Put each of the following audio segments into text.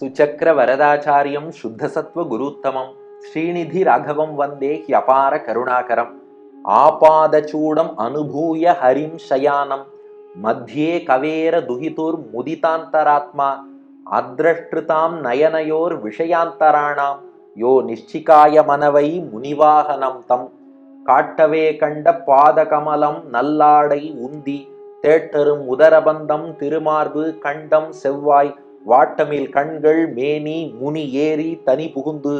சுச்சக்கர வரதாச்சாரியம் சுத்தசத்வ குருத்தமம். ஸ்ரீநிதி ராகவம் வந்தே ஹியபார கருணாகரம். ஆபாதச்சூடம் அனுபூய ஹரிம் சயானம் மத்தியே கவேர துகிதுர் முதிதாந்தராத்மா. அத்ரஷ்டிருதாம் நயனயோர் விஷயாந்தராணாம். யோ நிச்சிகாய மனவை முனிவாகனம் தம். காட்டவே கண்ட பாதகமலம் நல்லாடை உந்தி. தேட்டரும் உதரபந்தம் திருமார்பு கண்டம் செவ்வாய். வாட்டமில் கண்கள் மேனி முனி ஏறி தனி புகுந்து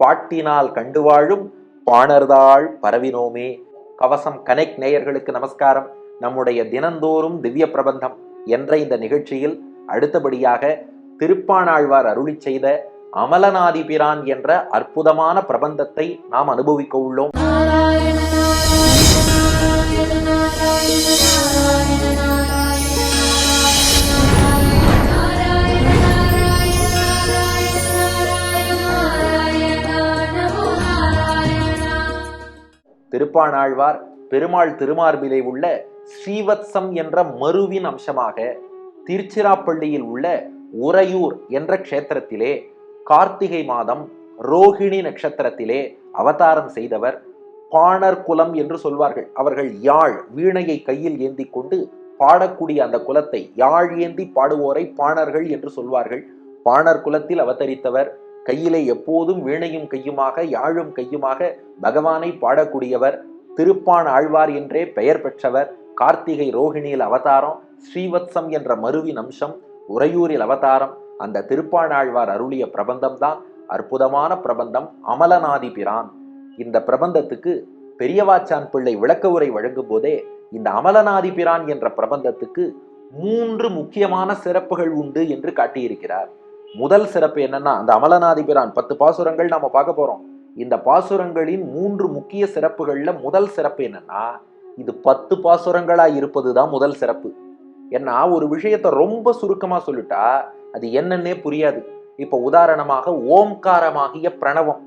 பாட்டினால் கண்டு வாழும் பாணர்தாள் பரவினோமே. கவசம் கனெக்ட் நேயர்களுக்கு நமஸ்காரம். நம்முடைய தினந்தோறும் திவ்ய பிரபந்தம் என்ற இந்த நிகழ்ச்சியில் அடுத்தபடியாக திருப்பாணாழ்வார் அருளி செய்த அமலநாதிபிரான் என்ற அற்புதமான பிரபந்தத்தை நாம் அனுபவிக்க உள்ளோம். திருப்பாணாழ்வார் பெருமாள் திருமார்பிலே உள்ள ஸ்ரீவத்சம் என்ற மருவின் அம்சமாக திருச்சிராப்பள்ளியில் உள்ள உறையூர் என்ற க்ஷேத்திரத்திலே கார்த்திகை மாதம் ரோகிணி நட்சத்திரத்திலே அவதாரம் செய்தவர் பாணர் குலம் என்று சொல்வார்கள். அவர்கள் யாழ் வீணையை கையில் ஏந்தி கொண்டு பாடக்கூடிய அந்த குலத்தை யாழ் ஏந்தி பாடுவோரை பாணர்கள் என்று சொல்வார்கள். பாணர் குலத்தில் அவதரித்தவர் கையிலே எப்போதும் வீணையும் கையுமாக யாழும் கையுமாக பகவானை பாடக்கூடியவர் திருப்பான் ஆழ்வார் என்றே பெயர் பெற்றவர் கார்த்திகை ரோகிணியில் அவதாரம் ஸ்ரீவத்சம் என்ற மருவின் அம்சம் உறையூரில் அவதாரம் அந்த திருப்பாணாழ்வார் அருளிய பிரபந்தம் தான் அற்புதமான பிரபந்தம் அமலநாதி பிரான். இந்த பிரபந்தத்துக்கு பெரியவாச்சான் பிள்ளை விளக்க உரை வழங்கும் போதே இந்த அமலநாதி பிரான் என்ற பிரபந்தத்துக்கு மூன்று முக்கியமான சிறப்புகள் உண்டு என்று காட்டியிருக்கிறார். முதல் சிறப்பு என்னன்னா அந்த அமலநாதிபிரான் பத்து பாசுரங்கள் நாம பார்க்க போறோம். இந்த பாசுரங்களின் மூன்று முக்கிய சிறப்புகள்ல முதல் சிறப்பு என்னன்னா இது பத்து பாசுரங்களா இருப்பது தான் முதல் சிறப்பு. ஏன்னா ஒரு விஷயத்த ரொம்ப சுருக்கமா சொல்லிட்டா அது என்னன்னே புரியாது. இப்ப உதாரணமாக ஓம்காரமாகிய பிரணவம்.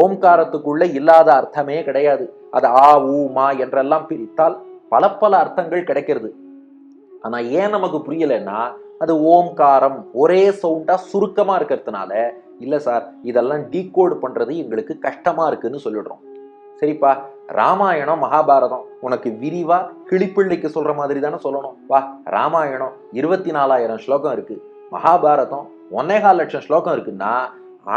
ஓம்காரத்துக்குள்ள இல்லாத அர்த்தமே கிடையாது. அது ஆ ஊ மா என்றெல்லாம் பிரித்தால் பல பல அர்த்தங்கள் கிடைக்கிறது. ஆனா ஏன் நமக்கு புரியலைன்னா அது ஓம்காரம் ஒரே சவுண்டாக சுருக்கமாக இருக்கிறதுனால இல்லை சார் இதெல்லாம் டீகோடு பண்ணுறது எங்களுக்கு கஷ்டமாக இருக்குதுன்னு சொல்லிடுறோம். சரிப்பா ராமாயணம் மகாபாரதம் உனக்கு விரிவா கிளிப்பிள்ளைக்கு சொல்ற மாதிரி தானே சொல்லணும். வா ராமாயணம் இருபத்தி நாலாயிரம் ஸ்லோகம் இருக்கு. மகாபாரதம் ஒன்னேகால் லட்சம் ஸ்லோகம் இருக்குன்னா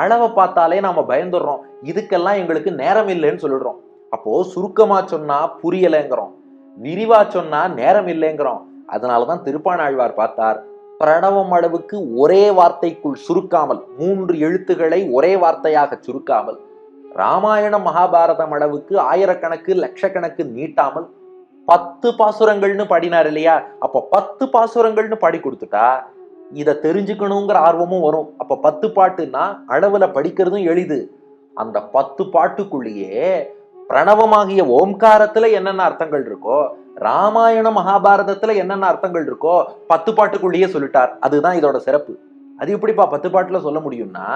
அளவை பார்த்தாலே நாம பயந்துடுறோம். இதுக்கெல்லாம் எங்களுக்கு நேரம் இல்லைன்னு சொல்லிடுறோம். அப்போ சுருக்கமா சொன்னா புரியலைங்கிறோம். விரிவா சொன்னா நேரம் இல்லைங்கிறோம். அதனாலதான் திருப்பாணாழ்வார் பார்த்தார் பிரணவம் அளவுக்கு ஒரே வார்த்தைக்குள் சுருக்காமல் மூன்று எழுத்துக்களை ஒரே வார்த்தையாக சுருக்காமல் ராமாயணம் மகாபாரதம் அளவுக்கு ஆயிரக்கணக்கு லட்சக்கணக்கு நீட்டாமல் பத்து பாசுரங்கள்னு பாடினார் இல்லையா? அப்போ பத்து பாசுரங்கள்னு பாடி கொடுத்துட்டா இதை தெரிஞ்சுக்கணுங்கிற ஆர்வமும் வரும். அப்ப பத்து பாட்டுன்னா அளவுல படிக்கிறதும் எளிது. அந்த பத்து பாட்டுக்குள்ளேயே பிரணவமாகிய ஓம்காரத்துல என்னென்ன அர்த்தங்கள் இருக்கோ ராமாயண மகாபாரதத்துல என்னென்ன அர்த்தங்கள் இருக்கோ பத்து பாட்டுக்குள்ளேயே சொல்லிட்டார். அதுதான் இதோட சிறப்பு. அது எப்படிப்பா பத்து பாட்டுல சொல்ல முடியும்னா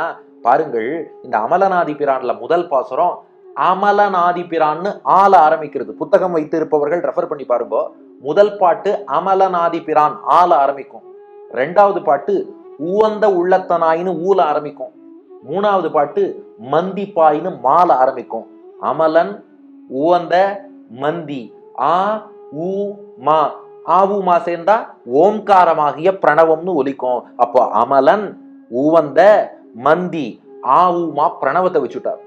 பாருங்கள் இந்த அமலநாதி பிரான்ல முதல் பாசுரம் அமலநாதி பிரான்னு ஆள ஆரம்பிக்கிறது. புத்தகம் வைத்து இருப்பவர்கள் ரெஃபர் பண்ணி பாருங்க. முதல் பாட்டு அமலநாதி பிரான் ஆள ஆரம்பிக்கும். ரெண்டாவது பாட்டு உவந்த உள்ளத்தனாயின்னு ஊல ஆரம்பிக்கும். மூணாவது பாட்டு மந்திப்பாயின்னு மால ஆரம்பிக்கும். அமலன் உவந்த மந்தி. ஆ ஊ மா ஆவு மா சேர்ந்தா ஓம்காரமாகிய பிரணவம்னு ஒலிக்கும். அப்போ அமலன் உவந்த மந்தி ஆவுமா பிரணவத்தை வச்சுட்டார்.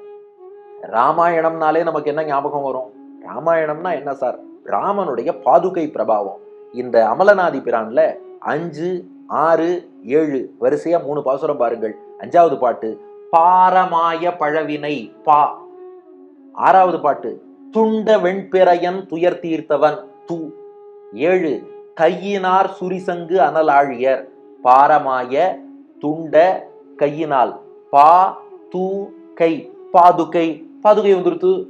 ராமாயணம்னாலே நமக்கு என்ன ஞாபகம் வரும்? ராமாயணம்னா என்ன சார்? ராமனுடைய பாதுகை பிரபாவம். இந்த அமலநாதி பிரான்ல அஞ்சு ஆறு ஏழு வரிசையா மூணு பாசுரம் பாருங்கள். அஞ்சாவது பாட்டு பாரமாய பழவினை பா. ஆறாவது பாட்டு துண்ட வெண்பிறையன் துயர் தீர்த்தவன். து. ஏழு கையினார் சுரிசங்கு அனலாழியர். பாரமாய துண்ட கையினால். பா தூ கை. பாதுகை. பாதுகை வந்துருத்து.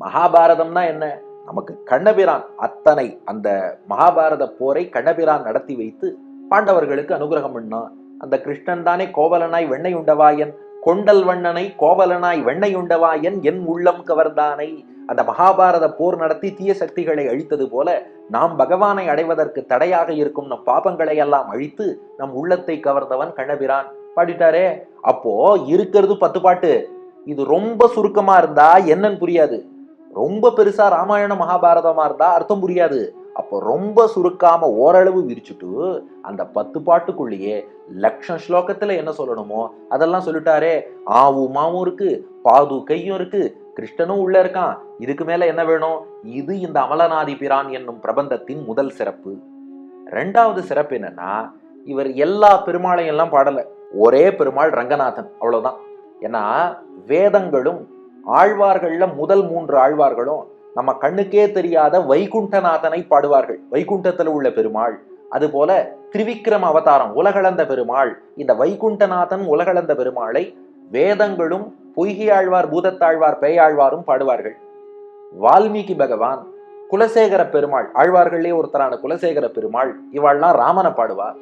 மகாபாரதம்னா என்ன? நமக்கு கண்ணபிரான் அத்தனை அந்த மகாபாரத போரை கண்ணபிரான் நடத்தி வைத்து பாண்டவர்களுக்கு அனுகிரகம் பண்ணான். அந்த கிருஷ்ணன் தானே கோவலனாய் வெண்ணை உண்டவாயன் கொண்டல் வண்ணனை கோவலனாய் வெண்ணை உண்டவாயன் என் உள்ளம் கவர்ந்தானை. அந்த மகாபாரத போர் நடத்தி தீய சக்திகளை அழித்தது போல நாம் பகவானை அடைவதற்கு தடையாக இருக்கும் நம் பாபங்களை எல்லாம் அழித்து நம் உள்ளத்தை கவர்ந்தவன் கண்ணபிரான். பாடிட்டாரே அப்போ இருக்கிறது பத்து பாட்டு. இது ரொம்ப சுருக்கமா இருந்தா என்னன்னு புரியாது. ரொம்ப பெருசா ராமாயண மகாபாரதமா இருந்தா அர்த்தம் புரியாது. அப்போ ரொம்ப சுருக்காம ஓரளவு விரிச்சுட்டு அந்த பத்து பாட்டுக்குள்ளேயே லட்சம் ஸ்லோகத்துல என்ன சொல்லணுமோ அதெல்லாம் சொல்லிட்டாரே. ஆவு மாவும் இருக்கு பாது கையும் இருக்கு கிருஷ்ணனும் உள்ள இருக்கான். இதுக்கு மேல என்ன வேணும்? இது இந்த அமலநாதி பிரான் என்னும் பிரபந்தத்தின் முதல் சிறப்பு. ரெண்டாவது சிறப்பு என்னன்னா இவர் எல்லா பெருமாளையும் எல்லாம் பாடல. ஒரே பெருமாள் ரங்கநாதன் அவ்வளவுதான். ஏன்னா வேதங்களும் ஆழ்வார்கள்ல முதல் மூன்று ஆழ்வார்களும் நம்ம கண்ணுக்கே தெரியாத வைகுண்டநாதனை பாடுவார்கள். வைகுண்டத்துல உள்ள பெருமாள் அதுபோல திரிவிக்ரம அவதாரம் உலகளந்த பெருமாள் இந்த வைகுண்டநாதன் உலகளந்த பெருமாளை வேதங்களும் பொய்கை ஆழ்வார் பூதத்தாழ்வார் பேயாழ்வாரும் பாடுவார்கள். வால்மீகி பகவான் குலசேகர பெருமாள் ஆழ்வார்களே ஒருத்தரான குலசேகர பெருமாள் இவாள்லாம் ராமனை பாடுவார்.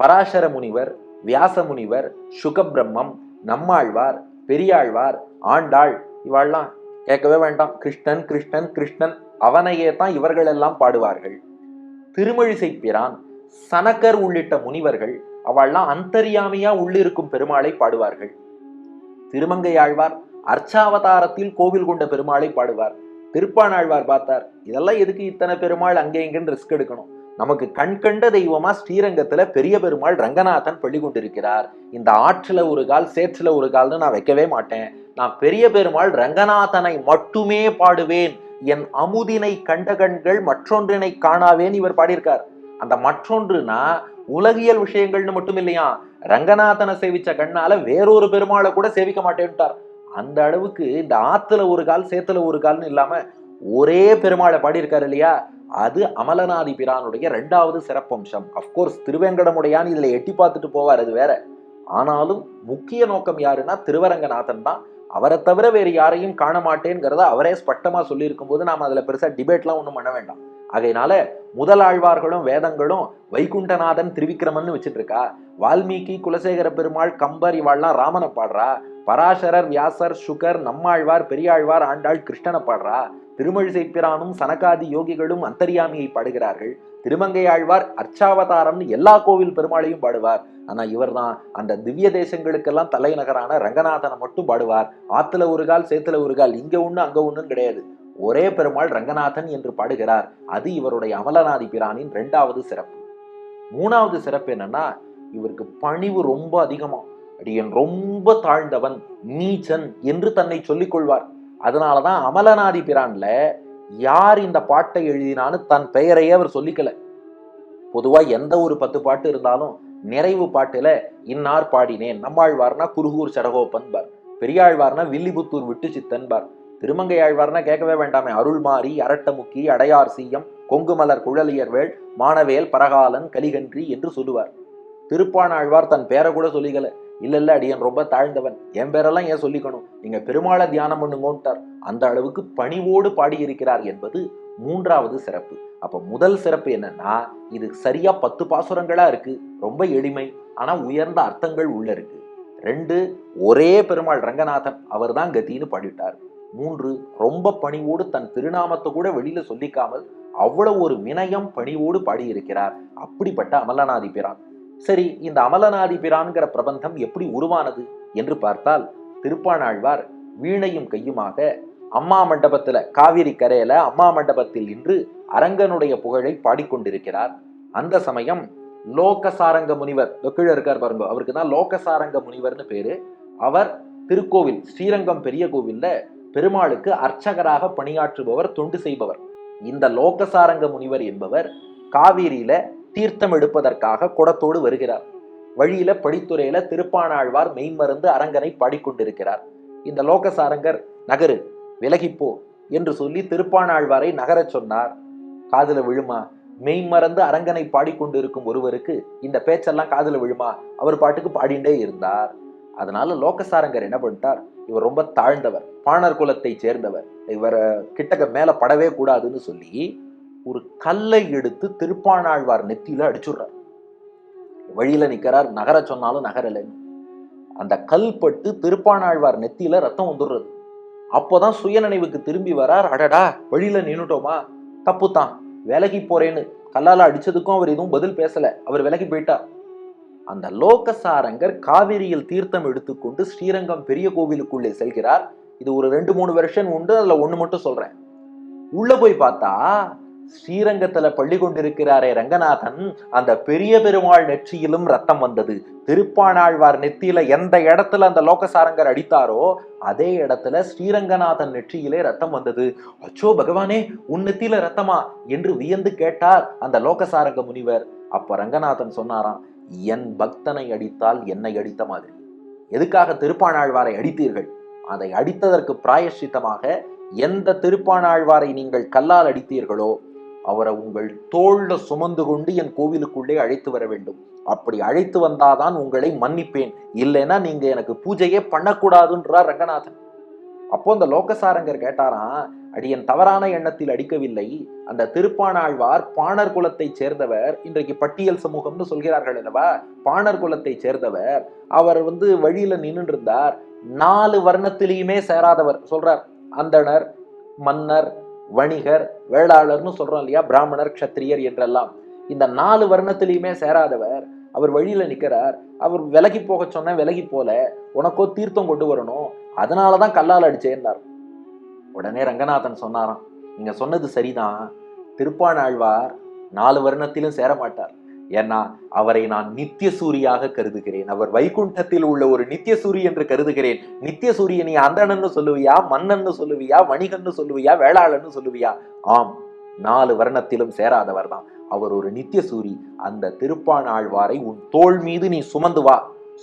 பராசர முனிவர் வியாச முனிவர் சுகபிரம்மம் நம்மாழ்வார் பெரியாழ்வார் ஆண்டாள் இவாள்லாம் கேட்கவே வேண்டாம். கிருஷ்ணன் கிருஷ்ணன் கிருஷ்ணன் அவனையே தான் இவர்கள் எல்லாம் பாடுவார்கள். திருமழிசை பிரான் சனக்கர் உள்ளிட்ட முனிவர்கள் அவள்லாம் அந்தரியாமையா உள்ளிருக்கும் பெருமாளை பாடுவார்கள். திருமங்கை ஆழ்வார் அர்ச்சாவதாரத்தில் கோவில் கொண்ட பெருமாளை பாடுவார். திருப்பானாழ்வார் பார்த்தார் இதெல்லாம் எதுக்கு இத்தனை பெருமாள் அங்கே இங்கேன்னு ரிஸ்க் எடுக்கணும்? நமக்கு கண் கண்ட தெய்வமா ஸ்ரீரங்கத்துல பெரிய பெருமாள் ரங்கநாதன் பள்ளி கொண்டிருக்கிறார். இந்த ஆற்றுல ஒரு கால் சேற்றுல ஒரு கால்னு நான் வைக்கவே மாட்டேன். நான் பெரிய பெருமாள் ரங்கநாதனை மட்டுமே பாடுவேன். என் அமுதினை கண்ட கண்கள் மற்றொன்றினை காணாவேன் இவர் பாடியிருக்கார். அந்த மற்றொன்றுனா உலகியல் விஷயங்கள்னு மட்டும் இல்லையா ரங்கநாதனை சேவிச்ச கண்ணால வேறொரு பெருமாளை கூட சேவிக்க மாட்டேன்ட்டார். அந்த அளவுக்கு இந்த ஆத்துல ஒரு கால் சேத்துல ஒரு கால்னு இல்லாம ஒரே பெருமாளை பாடியிருக்காரு இல்லையா? அது அமலநாதி பிரானுடைய ரெண்டாவது சிறப்பம்சம். அஃப்கோர்ஸ் திருவேங்கடமுடையான் இதுல எட்டி பார்த்துட்டு போவார் அது வேற. ஆனாலும் முக்கிய நோக்கம் யாருன்னா திருவரங்கநாதன் தான். அவரை தவிர வேறு யாரையும் காண மாட்டேங்கிறத அவரே ஸ்பட்டமாக சொல்லியிருக்கும் போது நாம் அதில் பெருசாக டிபேட்லாம் ஒன்றும் பண்ண வேண்டாம். ஆகையினால முதலாழ்வார்களும் வேதங்களும் வைகுண்டநாதன் திருவிக்கிரமன் வச்சுட்டு இருக்கா வால்மீகி குலசேகர பெருமாள் கம்பர் இவாள்லாம் ராமனை பாடுறா. பராசரர் வியாசர் சுகர் நம்மாழ்வார் பெரியாழ்வார் ஆண்டாள் கிருஷ்ணனை பாடுறா. திருமழிசை பிரானும் சனகாதி யோகிகளும் அந்தரியாமியை பாடுகிறார்கள். திருமங்கை ஆழ்வார் அர்ச்சாவதாரம்னு எல்லா கோவில் பெருமாளையும் பாடுவார். ஆனா இவர்தான் அந்த திவ்ய தேசங்களுக்கெல்லாம் தலைநகரான ரங்கநாதனை மட்டும் பாடுவார். ஆத்துல ஒரு கால் சேத்துல ஒரு கால் இங்க ஒண்ணு அங்க ஒண்ணுன்னு கிடையாது. ஒரே பெருமாள் ரங்கநாதன் என்று பாடுகிறார். அது இவருடைய அமலநாதி பிரானின் ரெண்டாவது சிறப்பு. மூணாவது சிறப்பு என்னன்னா இவருக்கு பணிவு ரொம்ப அதிகமா. அடியன் ரொம்ப தாழ்ந்தவன் நீச்சன் என்று தன்னை சொல்லிக் கொள்வார். அதனாலதான் அமலநாதி பிரான்ல யார் இந்த பாட்டை எழுதினான்னு தன் பெயரையே அவர் சொல்லிக்கல. பொதுவா எந்த ஒரு பத்து பாட்டு இருந்தாலும் நிறைவு பாட்டுல இன்னார் பாடினேன் நம்மாழ்வார்னா குருகூர் சடகோப்பன் பார் பெரியாழ்வார்னா வில்லிபுத்தூர் விட்டு சித்தன் பார் திருமங்கையாழ்வார்னா கேட்கவே வேண்டாமே. அருள்மாரி அரட்டமுக்கி அடையார் சீயம் கொங்குமலர் குழலியர்வேள் மானவேல் பரகாலன் கலிகன்றி என்று சொல்லுவார். திருப்பானாழ்வார் தன் பேரை கூட சொல்லிக்கல. இல்ல இல்ல அடியன் ரொம்ப தாழ்ந்தவன். என் பேரெல்லாம் ஏன் சொல்லிக்கணும்? நீங்க பெருமாளை தியானம் பண்ணுங்கோன்ட்டார். அந்த அளவுக்கு பணிவோடு பாடியிருக்கிறார் என்பது மூன்றாவது சிறப்பு. அப்ப முதல் சிறப்பு என்னன்னா இது சரியா பத்து பாசுரங்களா இருக்கு. ரொம்ப எளிமை. ஆனா உயர்ந்த அர்த்தங்கள் உள்ள இருக்கு. ரெண்டு ஒரே பெருமாள் ரங்கநாதன் அவர் தான் கத்தின்னு பாடிட்டார் மூன்று ரொம்ப பணிவோடு தன் திருநாமத்தை கூட வெளியில சொல்லிக்காமல் அவ்வளவு ஒரு வினயம் பணிவோடு பாடியிருக்கிறார். அப்படிப்பட்ட அமலநாதி பிரான் சரி இந்த அமலநாதி பிரான்கிற பிரபந்தம் எப்படி உருவானது என்று பார்த்தால் திருப்பானாழ்வார் வீணையும் கையுமாக அம்மா மண்டபத்துல காவிரி கரையில அம்மா மண்டபத்தில் நின்று அரங்கனுடைய புகழை பாடிக்கொண்டிருக்கிறார். அந்த சமயம் லோகசாரங்க முனிவர் கீழே இருக்கார் பாருங்க அவருக்கு தான் லோகசாரங்க முனிவர்னு பேரு. அவர் திருக்கோவில் ஸ்ரீரங்கம் பெரிய கோவில்ல பெருமாளுக்கு அர்ச்சகராக பணியாற்றுபவர் தொண்டு செய்பவர். இந்த லோகசாரங்க முனிவர் என்பவர் காவிரியில தீர்த்தம் எடுப்பதற்காக குடத்தோடு வருகிறார். வழியில படித்துறையில திருப்பானாழ்வார் மெய்மருந்து அரங்கனை பாடிக்கொண்டிருக்கிறார். இந்த லோகசாரங்கர் நகரு விலகிப்போ என்று சொல்லி திருப்பானாழ்வாரை நகரச் சொன்னார். காதுல விழுமா? மெய்மறந்து அரங்கனை பாடிக்கொண்டிருக்கும் ஒருவருக்கு இந்த பேச்செல்லாம் காதுல விழுமா? அவர் பாட்டுக்கு பாடிண்டே இருந்தார். அதனால லோகசாரங்கர் என்ன பண்ணிட்டார்? இவர் ரொம்ப தாழ்ந்தவர். பாணர் குலத்தை சேர்ந்தவர். இவரை கிட்டக்க மேல படவே கூடாதுன்னு சொல்லி ஒரு கல்லை எடுத்து திருப்பானாழ்வார் நெத்தியில அடிச்சுடுறார். வழியில நிக்கிறார். நகர சொன்னாலும் நகரலைன்னு. அந்த கல் பட்டு திருப்பானாழ்வார் நெத்தியில ரத்தம் வந்துடுறது. அப்போதான் சுயநினைவுக்கு திரும்பி வரார். அடடா வழியில நின்னுட்டோமா? தப்புதான் விலகி போறேன்னு. கல்லால அடிச்சதுக்கும் அவர் எதுவும் பதில் பேசல. அவர் விலகி போயிட்டார். அந்த லோகசாரங்கர் காவிரியில் தீர்த்தம் எடுத்துக்கொண்டு ஸ்ரீரங்கம் பெரிய கோவிலுக்குள்ளே செல்கிறார். இது ஒரு ரெண்டு மூணு வெர்ஷன் உண்டு அதில் ஒன்று மட்டும் சொல்கிறேன் உள்ளே போய் பார்த்தா ஸ்ரீரங்கத்துல பள்ளி கொண்டிருக்கிறாரே ரங்கநாதன் அந்த பெரிய பெருமாள் நெற்றியிலும் ரத்தம் வந்தது. திருப்பானாழ்வார் நெத்தியில எந்த இடத்துல அந்த லோகசாரங்கர் அடித்தாரோ அதே இடத்துல ஸ்ரீரங்கநாதன் நெற்றியிலே ரத்தம் வந்தது. அச்சோ பகவானே உன் நெத்தியில ரத்தமா என்று வியந்து கேட்டார் அந்த லோகசாரங்க முனிவர். அப்ப ரங்கநாதன் சொன்னாராம் என் பக்தனை அடித்தால் என்னை அடித்த மாதிரி. எதுக்காக திருப்பானாழ்வாரை அடித்தீர்கள்? அதை அடித்ததற்கு பிராயஷ்சித்தமாக எந்த திருப்பானாழ்வாரை நீங்கள் கல்லால் அடித்தீர்களோ அவரை உங்கள் தோல்ல சுமந்து கொண்டு என் கோவிலுக்குள்ளே அழைத்து வர வேண்டும். அப்படி அழைத்து வந்தாதான் உங்களை மன்னிப்பேன். இல்லைன்னா நீங்க எனக்கு பூஜையே பண்ணக்கூடாதுன்றார் ரங்கநாதன். அப்போ அந்த லோகசாரங்கர் கேட்டாராம் அடியன் தவறான எண்ணத்தில் அடிக்கவில்லை. அந்த திருப்பானாழ்வார் பாணர் குலத்தைச் சேர்ந்தவர். இன்றைக்கு பட்டியல் சமூகம்னு சொல்கிறார்கள் அல்லவா? பாணர் குலத்தைச் சேர்ந்தவர். அவர் வந்து வழியில நின்றுட்டு இருந்தார். நாலு வர்ணத்திலையுமே சேராதவர். சொல்றார் அந்தணர் மன்னர் வணிகர் வேளாளர்னு சொல்றோம் இல்லையா? பிராமணர் க்ஷத்திரியர் என்றெல்லாம். இந்த நாலு வர்ணத்திலையுமே சேராதவர் அவர் வழியில நிக்கிறார். அவர் விலகி போக சொன்ன விலகி போல உனக்கோ தீர்த்தம் கொண்டு வரணும். அதனாலதான் கல்லால் அடிச்சேன்னார். உடனே ரங்கநாதன் சொன்னாராம் நீங்க சொன்னது சரிதான். திருப்பாணாழ்வார் நாலு வருணத்திலும் சேர மாட்டார் ஏன்னா அவரை நான் நித்திய சூரியாக கருதுகிறேன். அவர் வைகுண்டத்தில் உள்ள ஒரு நித்திய சூரி என்று கருதுகிறேன். நித்திய சூரிய நீ அந்தணன்னு சொல்லுவியா மன்னன்னு சொல்லுவியா வணிகன்னு சொல்லுவியா வேளாளன்னு சொல்லுவியா? ஆம் நாலு வருணத்திலும் சேராதவர் தான். அவர் ஒரு நித்திய சூரி அந்த திருப்பாணாழ்வாரை உன் தோள் மீது நீ சுமந்து வா.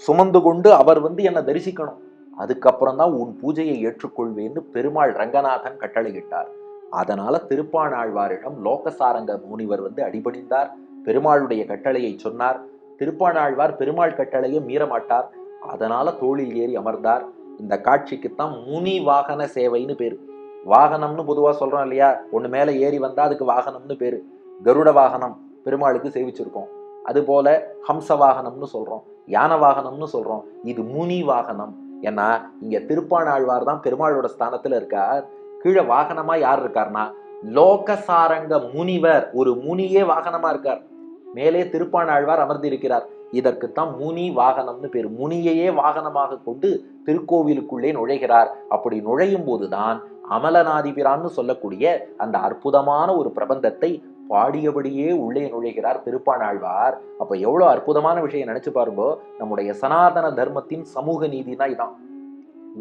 சுமந்து கொண்டு அவர் வந்து என்னை தரிசிக்கணும். அதுக்கப்புறம் தான் உன் பூஜையை ஏற்றுக்கொள்வேன்னு பெருமாள் ரங்கநாதன் கட்டளையிட்டார். அதனால திருப்பாணாழ்வாரிடம் லோகசாரங்க முனிவர் வந்து அடிபணிந்தார். பெருமாளுடைய கட்டளையை சொன்னார். திருப்பாணாழ்வார் பெருமாள் கட்டளையை மீறமாட்டார். அதனால தோளில் ஏறி அமர்ந்தார். இந்த காட்சிக்குத்தான் முனி வாகன சேவைன்னு பேர். வாகனம்னு பொதுவாக சொல்கிறோம் இல்லையா? ஒன்று மேலே ஏறி வந்தால் அதுக்கு வாகனம்னு பேர். கருட வாகனம் பெருமாளுக்கு சேவிச்சிருக்கோம். அதுபோல ஹம்ச வாகனம்னு சொல்கிறோம் யான வாகனம்னு சொல்கிறோம் இது முனி வாகனம். ஏன்னா இங்கே திருப்பாணாழ்வார் தான் பெருமாளோட ஸ்தானத்தில் இருக்கார். கீழே வாகனமாக யார் இருக்கார்னா லோகசாரங்க முனிவர். ஒரு முனியே வாகனமாக இருக்கார். மேலே திருப்பாணாழ்வார் அமர்ந்திருக்கிறார். இதற்குத்தான் முனி வாகனம்னு பேர். முனியையே வாகனமாக கொண்டு திருக்கோவிலுக்குள்ளே நுழைகிறார். அப்படி நுழையும் போதுதான் அமலநாதிபிரான்னு சொல்லக்கூடிய அந்த அற்புதமான ஒரு பிரபந்தத்தை பாடியபடியே உள்ளே நுழைகிறார் திருப்பாணாழ்வார் அப்ப எவ்வளவு அற்புதமான விஷயம் நினைச்சு பாருங்கோ. நம்முடைய சனாதன தர்மத்தின் சமூக நீதினா இதான்.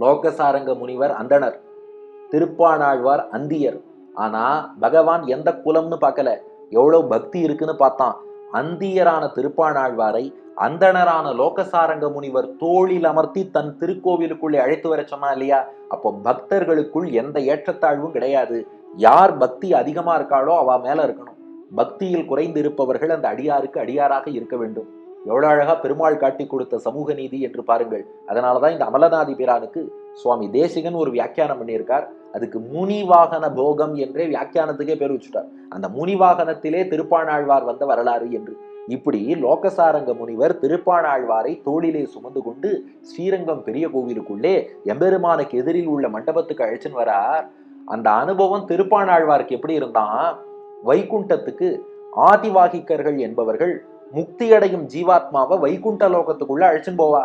லோகசாரங்க முனிவர் அந்தணர் திருப்பாணாழ்வார் அந்தியர். ஆனா பகவான் எந்த குலம்னு பார்க்கல. எவ்வளவு பக்தி இருக்குன்னு பார்த்தான். அந்தியரான திருப்பாணாழ்வாரை அந்தணரான லோகசாரங்க முனிவர் தோளில் அமர்த்தி தன் திருக்கோவிலுக்குள்ளே அழைத்து வர சொன்னா இல்லையா? அப்போ பக்தர்களுக்குள் எந்த ஏற்றத்தாழ்வும் கிடையாது. யார் பக்தி அதிகமா இருக்காளோ அவ மேல இருக்கணும். பக்தியில் குறைந்து இருப்பவர்கள் அந்த அடியாருக்கு அடியாராக இருக்க வேண்டும். எவ்வளவு அழகா பெருமாள் காட்டி கொடுத்த சமூக நீதி என்று பாருங்கள். அதனாலதான் இந்த அமலநாதி பிரானுக்கு சுவாமி தேசிகன் ஒரு வியாக்கியானம் பண்ணியிருக்கார். அதுக்கு முனிவாகன போகம் என்றே வியாக்கியானத்துக்கே பேர் வச்சுட்டார். அந்த முனிவாகனத்திலே திருப்பாணாழ்வார் வந்த வரலாறு என்று. இப்படி லோகசாரங்க முனிவர் திருப்பாணாழ்வாரை தோளிலே சுமந்து கொண்டு ஸ்ரீரங்கம் பெரிய கோவிலுக்குள்ளே எம்பெருமானுக்கு எதிரில் உள்ள மண்டபத்துக்கு அழைச்சின்னு வரார். அந்த அனுபவம் திருப்பாணாழ்வாருக்கு எப்படி இருந்தான் வைகுண்டத்துக்கு ஆதிவாகிக்கர்கள் என்பவர்கள் முக்தியடையும் ஜீவாத்மாவை வைகுண்ட லோகத்துக்குள்ள அழைச்சின்னு போவா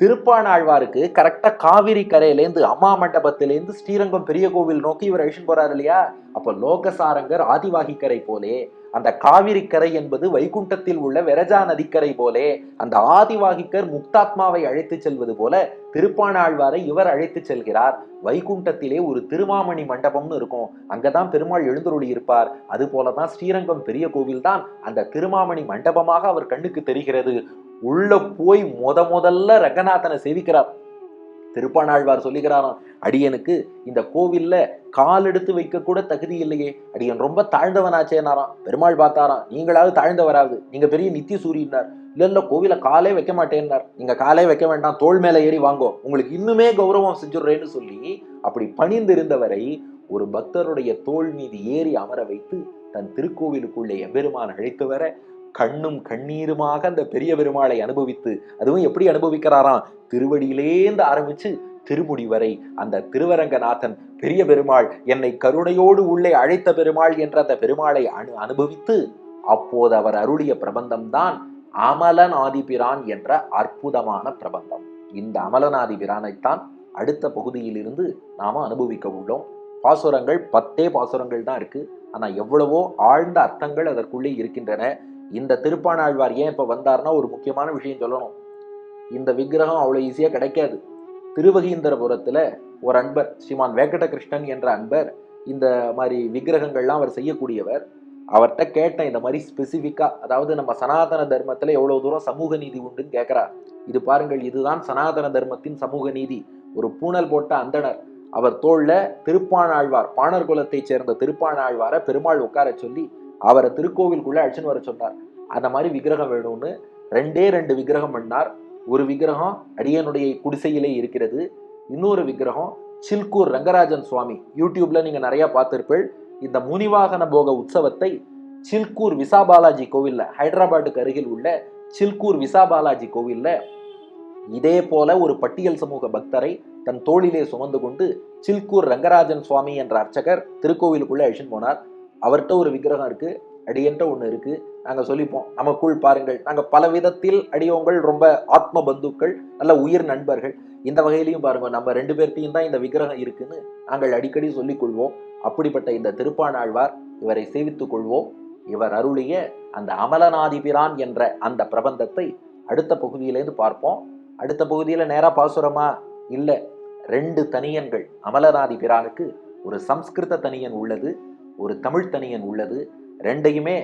திருப்பாணாழ்வாருக்கு கரெக்டாக காவிரி கரையிலேருந்து அம்மா மண்டபத்திலேருந்து ஸ்ரீரங்கம் பெரிய கோவில் நோக்கி இவர் அழிச்சுன்னு போறாரு இல்லையா? அப்போ லோகசாரங்கர் ஆதிவாகிக்கரை போலே அந்த காவிரி கரை என்பது வைகுண்டத்தில் உள்ள வெரஜா நதிக்கரை போலே அந்த ஆதிவாகிக்கர் முக்தாத்மாவை அழைத்து செல்வது போல திருப்பாணாழ்வாரை இவர் அழைத்து செல்கிறார். வைகுண்டத்திலே ஒரு திருமாமணி மண்டபம்னு இருக்கும். அங்கதான் பெருமாள் எழுந்தருளி இருப்பார். அது போலதான் ஸ்ரீரங்கம் பெரிய கோவில் தான் அந்த திருமாமணி மண்டபமாக அவர் கண்ணுக்கு தெரிகிறது. உள்ள போய் முத முதல்ல ரங்கநாதனை சேவிக்கிறார். திருப்பாணாழ்வார் சொல்லுகிறாராம் அடியனுக்கு இந்த கோவில்ல கால் எடுத்து வைக்க கூட தகுதி இல்லையே. அடியன் ரொம்ப தாழ்ந்தவனாச்சேனாராம். பெருமாள் பார்த்தாராம் நீங்களாவது தாழ்ந்தவராது நீங்க பெரிய நித்திய சூரியனார் இல்ல இல்ல கோவில காலே வைக்க மாட்டேன்னார். நீங்க காலே வைக்க வேண்டாம். தோல் மேல ஏறி வாங்கோ. உங்களுக்கு இன்னுமே கௌரவம் செஞ்சுடுறேன்னு சொல்லி அப்படி பணிந்திருந்தவரை ஒரு பக்தருடைய தோல் மீது ஏறி அமர வைத்து தன் திருக்கோவிலுக்குள்ளே எம்பெருமான் அழைத்து வர கண்ணும் கண்ணீருமாக அந்த பெரிய பெருமாளை அனுபவித்து அதுவும் எப்படி அனுபவிக்கிறாராம்? திருவடியிலேந்து ஆரம்பிச்சு திருமுடி வரை அந்த திருவரங்கநாதன் பெரிய பெருமாள் என்னை கருணையோடு உள்ளே அழைத்த பெருமாள் என்ற அந்த பெருமாளை அனு அனுபவித்து அப்போது அவர் அருளிய பிரபந்தம்தான் அமலநாதிபிரான் என்ற அற்புதமான பிரபந்தம். இந்த அமலநாதிபிரானைத்தான் அடுத்த பகுதியிலிருந்து நாம அனுபவிக்க உள்ளோம். பாசுரங்கள் பத்தே பாசுரங்கள் தான் இருக்கு. ஆனால் எவ்வளவோ ஆழ்ந்த அர்த்தங்கள் அதற்குள்ளே இருக்கின்றன. இந்த திருப்பாணாழ்வார் ஏன் இப்போ வந்தார்னா ஒரு முக்கியமான விஷயம் சொல்லணும். இந்த விக்கிரகம் அவ்வளோ ஈஸியாக கிடைக்காது. திருவகீந்திரபுரத்தில் ஒரு அன்பர் ஸ்ரீமான் வெங்கடகிருஷ்ணன் என்ற அன்பர் இந்த மாதிரி விக்கிரகங்கள்லாம் அவர் செய்யக்கூடியவர். அவர்கிட்ட கேட்டேன் இந்த மாதிரி ஸ்பெசிஃபிக்காக அதாவது நம்ம சனாதன தர்மத்தில் எவ்வளோ தூரம் சமூக நீதி உண்டுன்னு கேட்குறா இது பாருங்கள் இதுதான் சனாதன தர்மத்தின் சமூக நீதி. ஒரு பூணல் போட்ட அந்தணர் அவர் தோளில் திருப்பாணாழ்வார் பாணர் குலத்தைச் சேர்ந்த திருப்பாணாழ்வாரை பெருமாள் உட்கார சொல்லி அவரை திருக்கோவிலுக்குள்ளே அழைச்சின்னு வர சொன்னார். அந்த மாதிரி விக்கிரகம் வேணும்னு ரெண்டே ரெண்டு விக்கிரகம் பண்ணார். ஒரு விக்கிரகம் அடியனுடைய குடிசையிலே இருக்கிறது. இன்னொரு விக்கிரகம் சில்கூர் ரங்கராஜன் சுவாமி. யூடியூப்ல நீங்க நிறைய பார்த்திருப்பீள். இந்த முனிவாகன போக உற்சவத்தை சில்கூர் விசாபாலாஜி கோவில்ல ஹைதராபாத்துக்கு அருகில் உள்ள சில்கூர் விசாபாலாஜி கோவில்ல இதே போல ஒரு பட்டியல் சமூக பக்தரை தன் தோளிலே சுமந்து கொண்டு சில்கூர் ரங்கராஜன் சுவாமி என்ற அர்ச்சகர் திருக்கோவிலுக்குள்ள அழிச்சுன்னு போனார். அவர்கிட்ட ஒரு விக்கிரகம் இருக்கு அடியன்ட்ட ஒன்று இருக்கு. நாங்கள் சொல்லிப்போம் நமக்குள் பாருங்கள். நாங்கள் பல விதத்தில் அடியோங்கள் ரொம்ப ஆத்ம பந்துக்கள் நல்ல உயிர் நண்பர்கள். இந்த வகையிலையும் பாருங்க நம்ம ரெண்டு பேர்த்தையும் தான் இந்த விக்கிரகம் இருக்குன்னு நாங்கள் அடிக்கடி சொல்லிக் கொள்வோம். அப்படிப்பட்ட இந்த திருப்பானாழ்வார் இவரை சேவித்துக் கொள்வோம். இவர் அருளிய அந்த அமலநாதிபிரான் என்ற அந்த பிரபந்தத்தை அடுத்த பகுதியிலேருந்து பார்ப்போம். அடுத்த பகுதியில் நேராக பாசுரமா? இல்லை ரெண்டு தனியன்கள் அமலநாதி பிரானுக்கு ஒரு சம்ஸ்கிருத தனியன் உள்ளது. ஒரு தமிழ் தனியன் உள்ளது. ரெண்டையுமே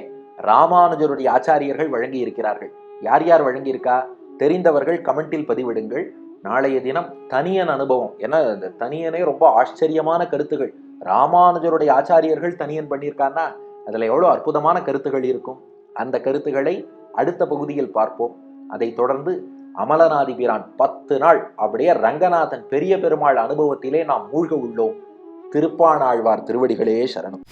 ராமானுஜருடைய ஆச்சாரியர்கள் வழங்கி இருக்கிறார்கள் யார் யார் வழங்கியிருக்கா? தெரிந்தவர்கள் கமெண்டில் பதிவிடுங்கள். நாளைய தினம் தனியன் அனுபவம். ஏன்னா இந்த தனியனே ரொம்ப ஆச்சரியமான கருத்துகள். ராமானுஜருடைய ஆச்சாரியர்கள் தனியன் பண்ணியிருக்கான்னா அதில் எவ்வளோ அற்புதமான கருத்துகள் இருக்கும். அந்த கருத்துக்களை அடுத்த பகுதியில் பார்ப்போம். அதைத் தொடர்ந்து அமலநாதி பிரான் பத்து நாள் அப்படியே ரங்கநாதன் பெரிய பெருமாள் அனுபவத்திலே நாம் மூழ்க உள்ளோம். திருப்பாணாழ்வார் திருவடிகளே சரணம்.